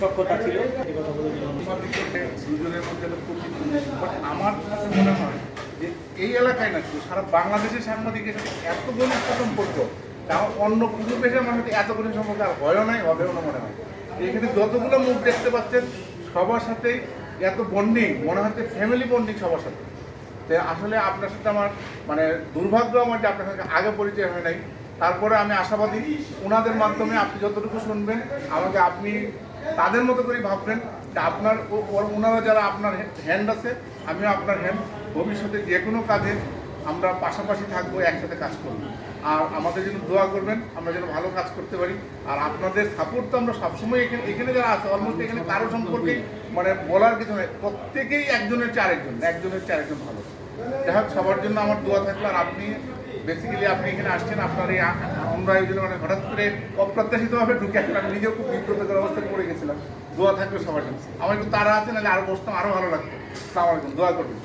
সক্ষতা ছিল, এই কথা বলে দিলাম। সাংবাদিক থেকে দুজনের আমার কাছে মনে হয় যে এই এলাকায় না শুধু সারা বাংলাদেশের সাংবাদিকের সাথে এত ঘনিষ্ঠ সম্পর্ক, তাও অন্য কোনো পেশার মানুষের এত ঘনিষ্ঠ সম্পর্ক আর হয়ও নাই, হবেও না মনে হয়। এখানে যতগুলো মুখ দেখতে পাচ্ছেন, সবার সাথেই এত বন্ডিং মনে হচ্ছে ফ্যামিলি বন্ডিং সবার সাথে। তো আসলে আপনার সাথে আমার মানে দুর্ভাগ্য আমার যে আপনার সাথে আগে পরিচয় হয় নাই। তারপরে আমি আশাবাদী, ওনাদের মাধ্যমে আপনি যতটুকু শুনবেন, আমাকে আপনি তাদের মতো করে ভাববেন আপনার ওনারা যারা আপনার হ্যান্ড আছে, আমিও আপনার হ্যান্ড ভবিষ্যতে যে কোনো কাজে আমরা পাশাপাশি থাকব, একসাথে কাজ করব। আর আমাদের জন্য দোয়া করবেন, আমরা যেন ভালো কাজ করতে পারি। আর আপনাদের সাপোর্ট তো আমরা সবসময় এখানে এখানে যারা আছে অলমোস্ট এখানে কারও সম্পর্কে মানে বলার কিছু নেই। প্রত্যেকেই একজনের চেয়ে একজন একজনের চেয়ে আরেকজন ভালো। যাই হোক, সবার জন্য আমার দোয়া থাকল। আর আপনি বেসিক্যালি আপনি এখানে আসছেন, আপনার এই আমরা এই জন্য মানে হঠাৎ করে অপ্রত্যাশিতভাবে ঢুকে আসলাম আমি নিজেও খুব বিব্রতকর অবস্থায় দোয়া থাকবে সবার কাছে আমার একটু তারা আছে, নাহলে আরও বসতাম আরও ভালো লাগতো সবার আলাইকুম, দোয়া করবেন।